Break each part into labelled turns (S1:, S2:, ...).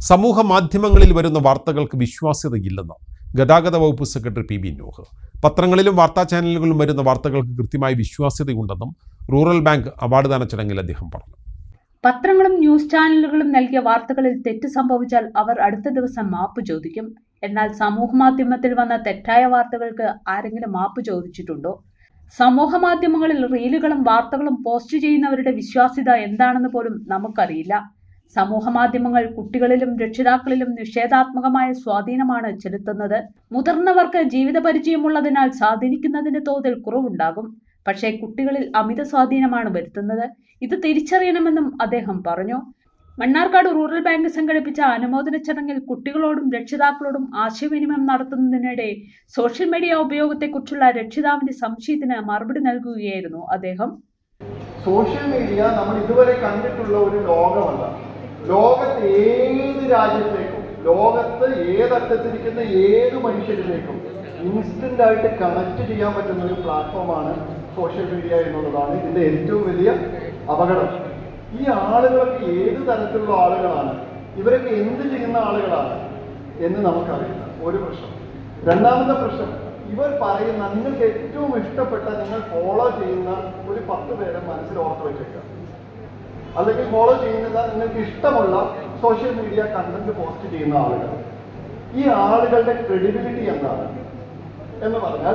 S1: സമൂഹ മാധ്യമങ്ങളിൽ വരുന്ന വാർത്തകൾക്ക് വിശ്വാസ്യതയില്ലെന്ന് ഗതാഗത വകുപ്പ് സെക്രട്ടറി പി ബി നൂഹ്. പത്രങ്ങളിലും വാർത്താ ചാനലുകളിലും വരുന്ന വാർത്തകൾക്ക് കൃത്യമായി വിശ്വാസ്യതയുണ്ടെന്നും റൂറൽ ബാങ്ക് അവാർഡ് ദാന ചടങ്ങിൽ അദ്ദേഹം പറഞ്ഞു.
S2: പത്രങ്ങളും ന്യൂസ് ചാനലുകളും നൽകിയ വാർത്തകളിൽ തെറ്റ് സംഭവിച്ചാൽ അവർ അടുത്ത ദിവസം മാപ്പ് ചോദിക്കും. എന്നാൽ സമൂഹ മാധ്യമത്തിൽ വന്ന തെറ്റായ വാർത്തകൾക്ക് ആരെങ്കിലും മാപ്പ് ചോദിച്ചിട്ടുണ്ടോ? സമൂഹ മാധ്യമങ്ങളിൽ റീലുകളും വാർത്തകളും പോസ്റ്റ് ചെയ്യുന്നവരുടെ വിശ്വാസ്യത എന്താണെന്ന് പോലും നമുക്കറിയില്ല. സമൂഹ മാധ്യമങ്ങൾ കുട്ടികളിലും രക്ഷിതാക്കളിലും നിഷേധാത്മകമായ സ്വാധീനമാണ് ചെലുത്തുന്നത്. മുതിർന്നവർക്ക് ജീവിത പരിചയമുള്ളതിനാൽ സ്വാധീനിക്കുന്നതിന്റെ തോതിൽ കുറവുണ്ടാകും. പക്ഷേ കുട്ടികളിൽ അമിത സ്വാധീനമാണ് വരുത്തുന്നത്. ഇത് തിരിച്ചറിയണമെന്നും അദ്ദേഹം പറഞ്ഞു. മണ്ണാർക്കാട് റൂറൽ ബാങ്ക് സംഘടിപ്പിച്ച അനുമോദന ചടങ്ങിൽ കുട്ടികളോടും രക്ഷിതാക്കളോടും ആശയവിനിമയം നടത്തുന്നതിനിടെ സോഷ്യൽ മീഡിയ ഉപയോഗത്തെക്കുറിച്ചുള്ള രക്ഷിതാവിന്റെ സംശയത്തിന് മറുപടി നൽകുകയായിരുന്നു അദ്ദേഹം.
S3: സോഷ്യൽ മീഡിയ നമ്മൾ ഇതുവരെ കണ്ടിട്ടുള്ള ഒരു ലോകമല്ല. ലോകത്ത് ഏത് രാജ്യത്തേക്കും ലോകത്ത് ഏതറ്റത്തിരിക്കുന്ന ഏത് മനുഷ്യരിലേക്കും ഇൻസ്റ്റന്റ് ആയിട്ട് കണക്ട് ചെയ്യാൻ പറ്റുന്ന ഒരു പ്ലാറ്റ്ഫോമാണ് സോഷ്യൽ മീഡിയ എന്നുള്ളതാണ് ഇതിന്റെ ഏറ്റവും വലിയ അപകടം. ഈ ആളുകളൊക്കെ ഏത് തരത്തിലുള്ള ആളുകളാണ്? ഇവരൊക്കെ എന്ത് ചെയ്യുന്ന ആളുകളാണ് എന്ന് നമുക്കറിയില്ല ഒരു പ്രശ്നം. രണ്ടാമത്തെ പ്രശ്നം ഇവർ പറയുന്ന നിങ്ങൾക്ക് ഏറ്റവും ഇഷ്ടപ്പെട്ട നിങ്ങൾ ഫോളോ ചെയ്യുന്ന ഒരു പത്ത് പേരെ മനസ്സിൽ ഓർത്ത് വെച്ചേക്കുക. അല്ലെങ്കിൽ ഫോളോ ചെയ്യുന്ന നിങ്ങൾക്ക് ഇഷ്ടമുള്ള സോഷ്യൽ മീഡിയ കണ്ടന്റ് പോസ്റ്റ് ചെയ്യുന്ന ആളുകൾ. ഈ ആളുകളുടെ ക്രെഡിബിലിറ്റി എന്താണ്? എന്ന് പറഞ്ഞാൽ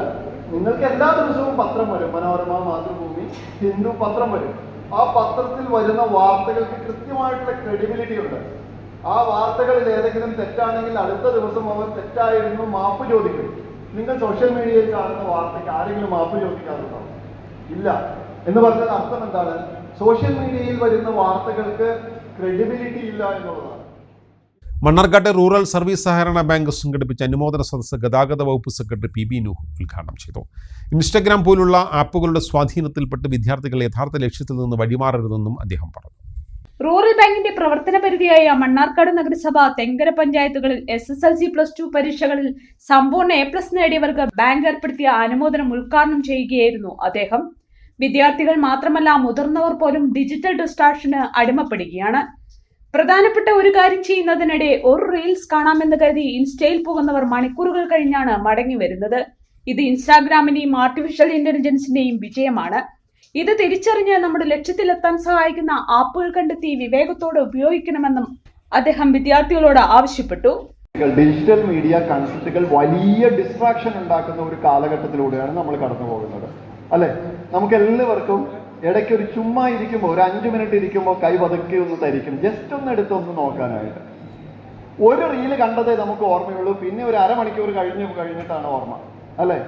S3: നിങ്ങൾക്ക് എല്ലാ ദിവസവും പത്രം വരും. മനോരമ മാതൃഭൂമി ഹിന്ദു പത്രം വരും. ആ പത്രത്തിൽ വരുന്ന വാർത്തകൾക്ക് കൃത്യമായിട്ടുള്ള ക്രെഡിബിലിറ്റി ഉണ്ട്. ആ വാർത്തകളിൽ ഏതെങ്കിലും തെറ്റാണെങ്കിൽ അടുത്ത ദിവസം അവർ തെറ്റായിരുന്നു മാപ്പ് ചോദിക്കും. നിങ്ങൾ സോഷ്യൽ മീഡിയയിൽ കാണുന്ന വാർത്തയ്ക്ക് ആരെങ്കിലും മാപ്പ് ചോദിക്കാറുണ്ടോ? ഇല്ല. എന്ന് പറഞ്ഞാൽ അർത്ഥം എന്താണ്? സോഷ്യൽ മീഡിയയിൽ വരുന്ന വാർത്തകൾക്ക് ക്രെഡിബിലിറ്റി ഇല്ല എന്നുള്ളതാണ്.
S1: മണ്ണാർക്കാട് റൂറൽ സർവീസ് സഹകരണ ബാങ്ക് സംഘടിപ്പിച്ച അനുമോദന സദസ്സ് ഗതാഗത വകുപ്പ് സെക്രട്ടറി പി ബി നൂഹ് ഉദ്ഘാടനം ചെയ്തു. ഇൻസ്റ്റഗ്രാം പോലുള്ള ആപ്പുകളുടെ സ്വാധീനത്തിൽപ്പെട്ട് വിദ്യാർത്ഥികൾ യഥാർത്ഥ ലക്ഷ്യത്തിൽ നിന്ന് വഴിമാറരുതെന്നും അദ്ദേഹം പറഞ്ഞു.
S2: റൂറൽ ബാങ്കിന്റെ പ്രവർത്തന പരിധിയായ മണ്ണാർക്കാട് നഗരസഭ തെങ്കര പഞ്ചായത്തുകളിൽ S S L C plus two പരീക്ഷകളിൽ സമ്പൂർണ എ പ്ലസ് നേടിയവർക്ക് ബാങ്ക് ഏർപ്പെടുത്തിയ അനുമോദനം ഉദ്ഘാടനം ചെയ്യുകയായിരുന്നു അദ്ദേഹം. വിദ്യാർത്ഥികൾ മാത്രമല്ല മുതിർന്നവർ പോലും ഡിജിറ്റൽ ഡിസ്ട്രാക്ഷന് അടിമപ്പെടുകയാണ്. പ്രധാനപ്പെട്ട ഒരു കാര്യം ചെയ്യുന്നതിനിടെ ഒരു റീൽസ് കാണാമെന്ന് കരുതി ഇൻസ്റ്റയിൽ പോകുന്നവർ മണിക്കൂറുകൾ കഴിഞ്ഞാണ് മടങ്ങി വരുന്നത്. ഇത് ഇൻസ്റ്റാഗ്രാമിന്റെയും ആർട്ടിഫിഷ്യൽ ഇന്റലിജൻസിന്റെയും വിജയമാണ്. ഇത് തിരിച്ചറിഞ്ഞ് നമ്മുടെ ലക്ഷ്യത്തിലെത്താൻ സഹായിക്കുന്ന ആപ്പുകൾ കണ്ടെത്തി വിവേകത്തോടെ ഉപയോഗിക്കണമെന്നും അദ്ദേഹം വിദ്യാർത്ഥികളോട് ആവശ്യപ്പെട്ടു.
S3: ഡിജിറ്റൽ മീഡിയ കൺസെപ്റ്റുകൾ വലിയ ഡിസ്ട്രാക്ഷൻ ഉണ്ടാക്കുന്ന ഒരു കാലഘട്ടത്തിലൂടെയാണ് നമ്മൾ കടന്നു പോകുന്നത് അല്ലെ? നമുക്ക് എല്ലാവർക്കും ഇടയ്ക്ക് ഒരു ചുമ്മാ ഇരിക്കുമ്പോൾ ഒരു അഞ്ചു മിനിറ്റ് ഇരിക്കുമ്പോൾ കൈ പതുക്കി ഒന്ന് തരിക്കും ജസ്റ്റ് ഒന്ന് എടുത്ത് ഒന്ന് നോക്കാനായിട്ട്. ഒരു റീൽ കണ്ടതേ നമുക്ക് ഓർമ്മയുള്ളൂ. പിന്നെ ഒരു അരമണിക്കൂർ കഴിഞ്ഞ് കഴിഞ്ഞിട്ടാണ് ഓർമ്മ. അല്ലെ?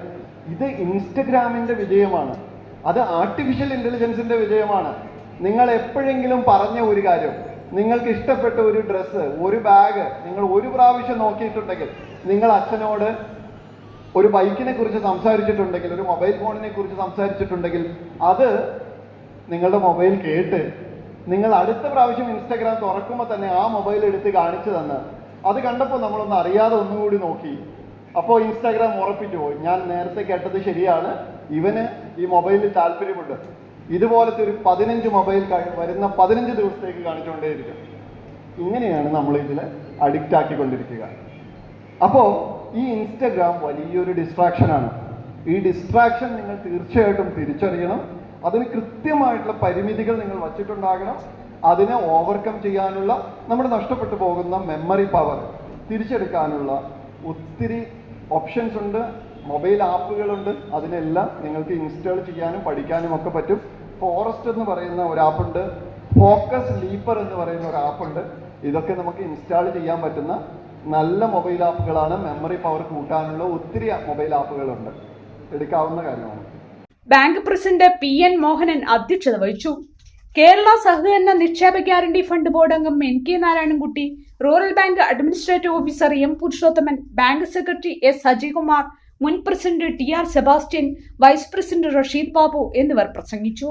S3: ഇത് ഇൻസ്റ്റഗ്രാമിന്റെ വിജയമാണ്. അത് ആർട്ടിഫിഷ്യൽ ഇന്റലിജൻസിന്റെ വിജയമാണ്. നിങ്ങൾ എപ്പോഴെങ്കിലും പറഞ്ഞ ഒരു കാര്യം നിങ്ങൾക്ക് ഇഷ്ടപ്പെട്ട ഒരു ഡ്രസ്സ് ഒരു ബാഗ് നിങ്ങൾ ഒരു പ്രാവശ്യം നോക്കിയിട്ടുണ്ടെങ്കിൽ നിങ്ങൾ അച്ഛനോട് ഒരു ബൈക്കിനെ കുറിച്ച് സംസാരിച്ചിട്ടുണ്ടെങ്കിൽ ഒരു മൊബൈൽ ഫോണിനെ കുറിച്ച് സംസാരിച്ചിട്ടുണ്ടെങ്കിൽ അത് നിങ്ങളുടെ മൊബൈൽ കേട്ട് നിങ്ങൾ അടുത്ത പ്രാവശ്യം ഇൻസ്റ്റാഗ്രാം തുറക്കുമ്പോൾ തന്നെ ആ മൊബൈൽ എടുത്ത് കാണിച്ചു തന്ന്. അത് കണ്ടപ്പോൾ നമ്മളൊന്ന് അറിയാതെ ഒന്നുകൂടി നോക്കി. അപ്പോൾ ഇൻസ്റ്റാഗ്രാം ഉറപ്പിച്ചു പോയി. ഞാൻ നേരത്തെ കേട്ടത് ശരിയാണ്. ഇവന് ഈ മൊബൈലിൽ താല്പര്യമുണ്ട്. ഇതുപോലത്തെ ഒരു പതിനഞ്ച് മൊബൈൽ വരുന്ന പതിനഞ്ച് ദിവസത്തേക്ക് കാണിച്ചുകൊണ്ടേയിരിക്കും. ഇങ്ങനെയാണ് നമ്മൾ ഇതിൽ അഡിക്റ്റ് ആക്കിക്കൊണ്ടിരിക്കുക. അപ്പോൾ ഈ ഇൻസ്റ്റഗ്രാം വലിയൊരു ഡിസ്ട്രാക്ഷനാണ് ഈ ഡിസ്ട്രാക്ഷൻ നിങ്ങൾ തീർച്ചയായിട്ടും തിരിച്ചറിയണം. അതിന് കൃത്യമായിട്ടുള്ള പരിമിതികൾ നിങ്ങൾ വച്ചിട്ടുണ്ടാകണം. അതിനെ ഓവർകം ചെയ്യാനുള്ള നമ്മൾ നഷ്ടപ്പെട്ടു പോകുന്ന മെമ്മറി പവർ തിരിച്ചെടുക്കാനുള്ള ഒത്തിരി ഓപ്ഷൻസ് ഉണ്ട്. മൊബൈൽ ആപ്പുകളുണ്ട് അതിനെല്ലാം നിങ്ങൾക്ക് ഇൻസ്റ്റാൾ ചെയ്യാനും പഠിക്കാനും ഒക്കെ പറ്റും. ഫോറസ്റ്റ് എന്ന് പറയുന്ന ഒരു ആപ്പുണ്ട് ഫോക്കസ് ലീപ്പർ എന്ന് പറയുന്ന ഒരു ആപ്പുണ്ട് ഇതൊക്കെ നമുക്ക് ഇൻസ്റ്റാൾ ചെയ്യാൻ പറ്റുന്ന നല്ല മൊബൈൽ ആപ്പുകളാണ് മെമ്മറി പവർ കൂട്ടാനുള്ള ഒത്തിരി മൊബൈൽ ആപ്പുകളുണ്ട് എടുക്കാവുന്ന കാര്യമാണ്.
S2: Bank president P N Mohanan അധ്യക്ഷത വഹിച്ചു. കേരള സഹകരണ നിക്ഷേപ ഗ്യാരണ്ടി ഫണ്ട് ബോർഡ് അംഗം N K Narayanankutty rural bank administrative officer M Purushothaman bank secretary S Ajaykumar മുൻ president T R Sebastian vice president Rasheed Babu എന്നിവർ പ്രസംഗിച്ചു.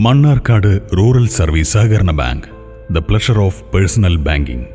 S4: മണ്ണാർക്കാട് റൂറൽ സർവീസ് സഹകരണ bank the pleasure of personal banking.